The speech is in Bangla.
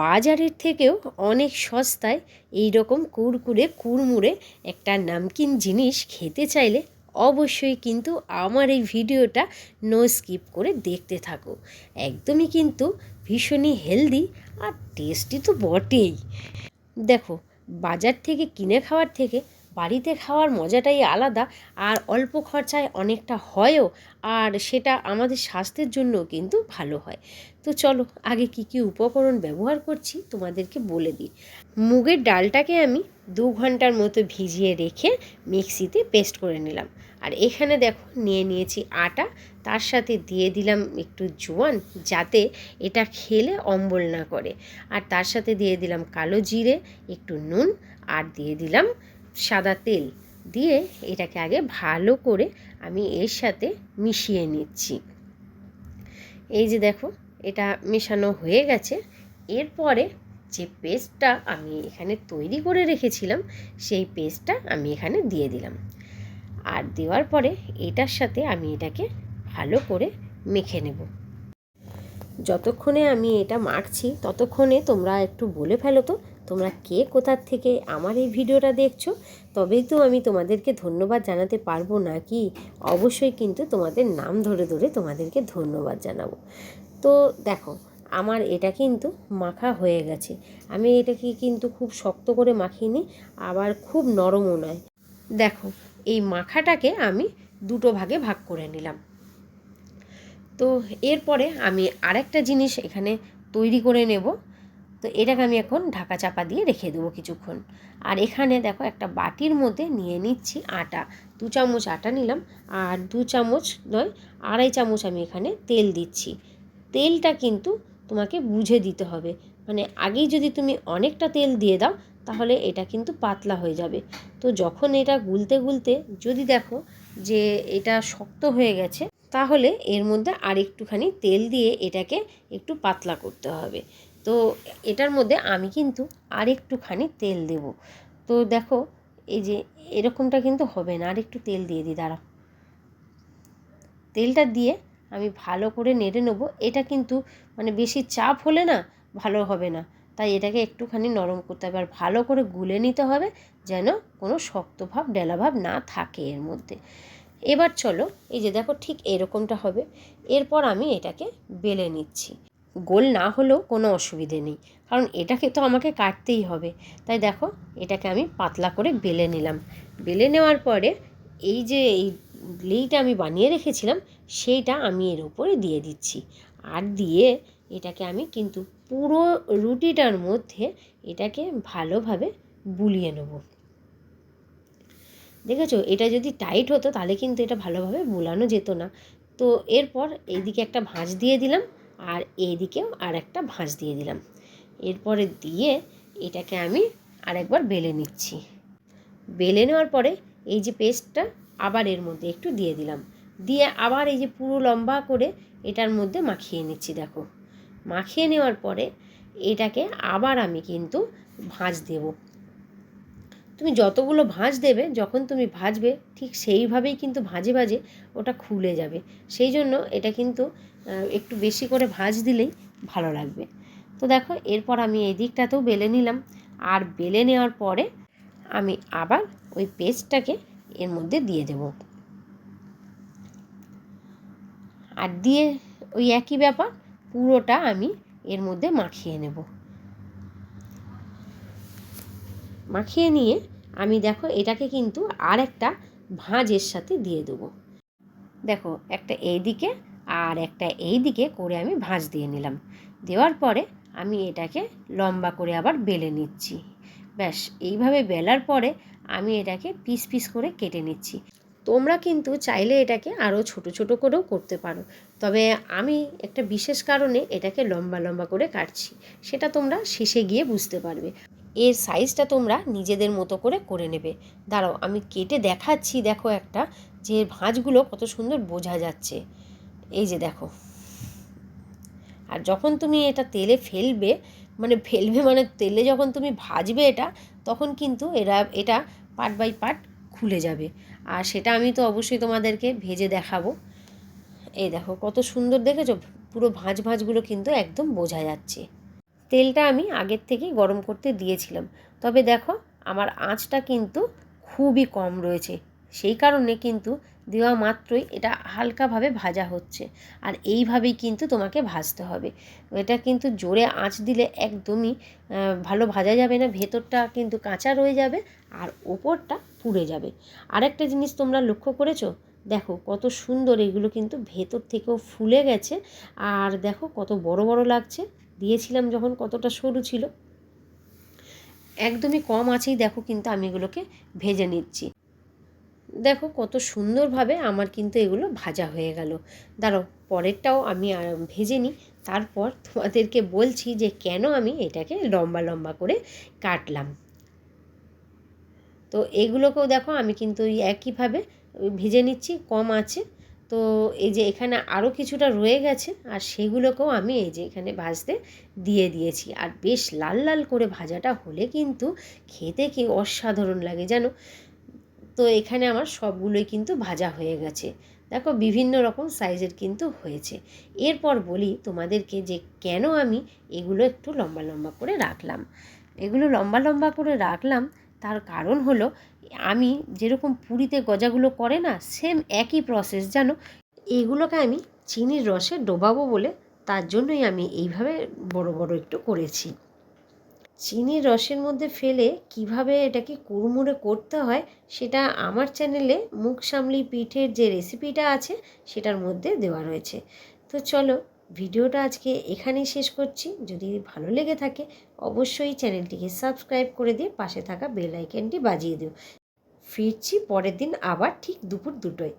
বাজারের থেকেও অনেক সস্তায় এই রকম কুরকুরে, কুড়মুড়ে একটা নামকিন জিনিস খেতে চাইলে অবশ্যই কিন্তু আমার এই ভিডিওটা নো স্কিপ করে দেখতে থাকো। একদমই কিন্তু ভীষণই হেলদি আর টেস্টি তো বটেই। দেখো, বাজার থেকে কিনে খাওয়ার থেকে বাড়িতে খাওয়ার মজাটাই আলাদা আর অল্প খরচায় অনেকটা হয়ও আর সেটা আমাদের স্বাস্থ্যের জন্য কিন্তু ভালো হয়। তো চলো আগে কি কি উপকরণ ব্যবহার করছি তোমাদেরকে বলে দিই। মুগের ডালটাকে আমি দু ঘণ্টার মতো ভিজিয়ে রেখে মিক্সিতে পেস্ট করে নিলাম। আর এখানে দেখো নিয়ে নিয়েছি আটা, তার সাথে দিয়ে দিলাম একটু জোয়ান যাতে এটা খেলে অম্বল না করে। আর তার সাথে দিয়ে দিলাম কালো জিরে, একটু নুন আর দিয়ে দিলাম সাদা তেল দিয়ে এটাকে আগে ভালো করে আমি এর সাথে মিশিয়ে নিচ্ছি। এই যে দেখো, এটা মেশানো হয়ে গেছে। এরপরে যে পেস্টটা আমি এখানে তৈরি করে রেখেছিলাম, সেই পেস্টটা আমি এখানে দিয়ে দিলাম। আর দেওয়ার পরে এটার সাথে আমি এটাকে ভালো করে মেখে নেব। যতক্ষণে আমি এটা মাখছি, ততক্ষণে তোমরা একটু বলে ফেলো তো তোমরা কে কোথার থেকে আমার এই ভিডিওটা দেখছ? তবেই তো আমি তোমাদেরকে ধন্যবাদ জানাতে পারব না কি অবশ্যই কিন্তু তোমাদের নাম ধরে ধরে তোমাদেরকে ধন্যবাদ জানাব। তো দেখো, আমার এটা কিন্তু মাখা হয়ে গেছে। আমি এটাকে কিন্তু খুব শক্ত করে মাখিনি, আবার খুব নরমও নয়। দেখো, এই মাখাটাকে আমি দুটো ভাগে ভাগ করে নিলাম। তো এরপরে আমি আরেকটা জিনিস এখানে তৈরি করে নেব। তো এটাকে আমি এখন ঢাকা চাপা দিয়ে রেখে দেবো কিছুক্ষণ। আর এখানে দেখো একটা বাটির মধ্যে নিয়ে নিচ্ছি আটা। দু চামচ আটা নিলাম, আর দু চামচ নয়, আড়াই চামচ আমি এখানে তেল দিচ্ছি। তেলটা কিন্তু তোমাকে বুঝে দিতে হবে। মানে আগেই যদি তুমি অনেকটা তেল দিয়ে দাও, তাহলে এটা কিন্তু পাতলা হয়ে যাবে। তো যখন এটা গুলতে গুলতে যদি দেখো যে এটা শক্ত হয়ে গেছে, তাহলে এর মধ্যে আর একটুখানি তেল দিয়ে এটাকে একটু পাতলা করতে হবে। তো এটার মধ্যে আমি কিন্তু আর একটুখানি তেল দেব। তো দেখো, এই যে এরকমটা কিন্তু হবে না আর একটু তেল দিয়ে দিই, দাঁড়াও। তেলটা দিয়ে আমি ভালো করে নেড়ে নেব। এটা কিন্তু মানে বেশি চাপ হলে না ভালো হবে না। তাই এটাকে একটুখানি নরম করতে হবে আর ভালো করে গুলে নিতে হবে যেন কোনো শক্ত ভাব, ডেলা ভাব না থাকে এর মধ্যে। এবার চলো, এই যে দেখো ঠিক এরকমটা হবে। এরপর আমি এটাকে বেলে নিচ্ছি। গোল না হলেও কোনো অসুবিধে নেই। কারণ এটাকে তো আমাকে কাটতেই হবে। তাই দেখো, এটাকে আমি পাতলা করে বেলে নিলাম। বেলে নেওয়ার পরে এই যে এই লেইটা আমি বানিয়ে রেখেছিলাম, সেইটা আমি এর উপরে দিয়ে দিচ্ছি। আর দিয়ে এটাকে আমি কিন্তু পুরো রুটিটার মধ্যে এটাকে ভালোভাবে বুলিয়ে নেব। দেখেছ? এটা যদি টাইট হতো, তাহলে কিন্তু এটা ভালোভাবে বুলানো যেত না। তো এরপর এইদিকে একটা ভাঁজ দিয়ে দিলাম। আর এইদিকেও আর একটা ভাঁজ দিয়ে দিলাম। এরপরে দিয়ে এটাকে আমি আরেকবার বেলে নিচ্ছি। বেলে নেওয়ার পরে এই যে পেস্টটা আবার এর মধ্যে একটু দিয়ে দিলাম। দিয়ে আবার এই যে পুরো লম্বা করে এটার মধ্যে মাখিয়ে নিচ্ছি, দেখো। মাখিয়ে নেওয়ার পরে এটাকে আবার আমি কিন্তু ভাঁজ দেব। তুমি যতগুলো ভাঁজ দেবে, যখন তুমি ভাজবে, ঠিক সেইভাবেই কিন্তু ভাজে ভাজে ওটা খুলে যাবে। সেই জন্য এটা কিন্তু একটু বেশি করে ভাঁজ দিলেই ভালো লাগবে। তো দেখো, এরপর আমি এই দিকটাতেও বেলে নিলাম। আর বেলে নেওয়ার পরে আমি আবার ওই পেস্টটাকে এর মধ্যে দিয়ে দেব। আর দিয়ে ওই একই ব্যাপার, পুরোটা আমি এর মধ্যে মাখিয়ে নেব। মাখিয়ে নিয়ে আমি দেখো এটাকে কিন্তু আর একটা ভাঁজের সাথে দিয়ে দেবো। দেখো একটা এই দিকে আর একটা এই দিকে করে আমি ভাঁজ দিয়ে নিলাম। দেওয়ার পরে আমি এটাকে লম্বা করে আবার বেলে নিচ্ছি। ব্যাস, এইভাবে বেলার পরে আমি এটাকে পিস পিস করে কেটে নিচ্ছি। তোমরা কিন্তু চাইলে এটাকে আরও ছোট ছোট করেও করতে পারো। তবে আমি একটা বিশেষ কারণে এটাকে লম্বা লম্বা করে কাটছি। সেটা তোমরা শেষে গিয়ে বুঝতে পারবে। এর সাইজটা তোমরা নিজেদের মতো করে করে নেবে। দাঁড়াও, আমি কেটে দেখাচ্ছি, দেখো একটা, যে ভাঁজগুলো কত সুন্দর বোঝা যাচ্ছে। এই যে দেখো। আর যখন তুমি এটা তেলে ফেলবে মানে ফেলবে মানে তেলে যখন তুমি ভাজবে এটা, তখন কিন্তু এরা, এটা পার্ট বাই পার্ট খুলে যাবে। আর সেটা আমি তো অবশ্যই তোমাদেরকে ভেজে দেখাবো। এই দেখো, কত সুন্দর দেখেছ? পুরো ভাঁজ ভাঁজগুলো কিন্তু একদম বোঝা যাচ্ছে। তেলটা আমি আগের থেকেই গরম করতে দিয়েছিলাম। তবে দেখো, আমার আঁচটা কিন্তু খুবই কম রয়েছে। সেই কারণে কিন্তু দেওয়া মাত্রই এটা হালকাভাবে ভাজা হচ্ছে। আর এইভাবেই কিন্তু তোমাকে ভাজতে হবে। এটা কিন্তু জোরে আঁচ দিলে একদমই ভালো ভাজা যাবে না, ভেতরটা কিন্তু কাঁচা রয়ে যাবে আর ওপরটা পুড়ে যাবে। আরেকটা জিনিস তোমরা লক্ষ্য করেছ? দেখো, কত সুন্দর এগুলো কিন্তু ভেতর থেকেও ফুলে গেছে। আর দেখো, কত বড় বড় লাগছে। দিয়েছিলাম যখন কতটা সরু ছিল। একদমই কম আছেই দেখো কিন্তু আমি এগুলোকে ভেজে নিচ্ছি। দেখো কত সুন্দরভাবে আমার কিন্তু এগুলো ভাজা হয়ে গেল। দাঁড়ো পরেরটাও আমি ভেজে নিই। তারপর তোমাদেরকে বলছি যে কেন আমি এটাকে লম্বা লম্বা করে কাটলাম। তো এগুলোকেও দেখো আমি কিন্তু একইভাবে ভেজে নিচ্ছি, কম আছে। তো এই যে এখানে আরও কিছুটা রয়ে গেছে, আর সেগুলোকেও আমি এই যে এখানে ভাজতে দিয়ে দিয়েছি। আর বেশ লাল লাল করে ভাজাটা হলে কিন্তু খেতে কি অসাধারণ লাগে জানো? তো এখানে আমার সবগুলোই কিন্তু ভাজা হয়ে গেছে। দেখো বিভিন্ন রকম সাইজের কিন্তু হয়েছে। এরপর বলি তোমাদেরকে যে কেন আমি এগুলো একটু লম্বা লম্বা করে রাখলাম। এগুলো লম্বা লম্বা করে রাখলাম তার কারণ হলো, আমি যেরকম পুরীতে গজাগুলো করে না সেম একই প্রসেস জানো? এগুলোকে আমি চিনির রসে ডোবাবো বলে তার জন্যই আমি এইভাবে বড় বড় একটু করেছি। চিনির রসের মধ্যে ফেলে কীভাবে এটাকে কুড়মুড়ে করতে হয়, সেটা আমার চ্যানেলে মুখ সামলি পিঠের যে রেসিপিটা আছে, সেটার মধ্যে দেওয়া রয়েছে। তো চলো ভিডিওটা আজকে এখানেই শেষ করছি। যদি ভালো লেগে থাকে, অবশ্যই চ্যানেলটিকে সাবস্ক্রাইব করে দিয়ে পাশে থাকা বেল আইকনটি বাজিয়ে দিও। ফিরছি পরের দিন আবার ঠিক দুপুর দুটোয়।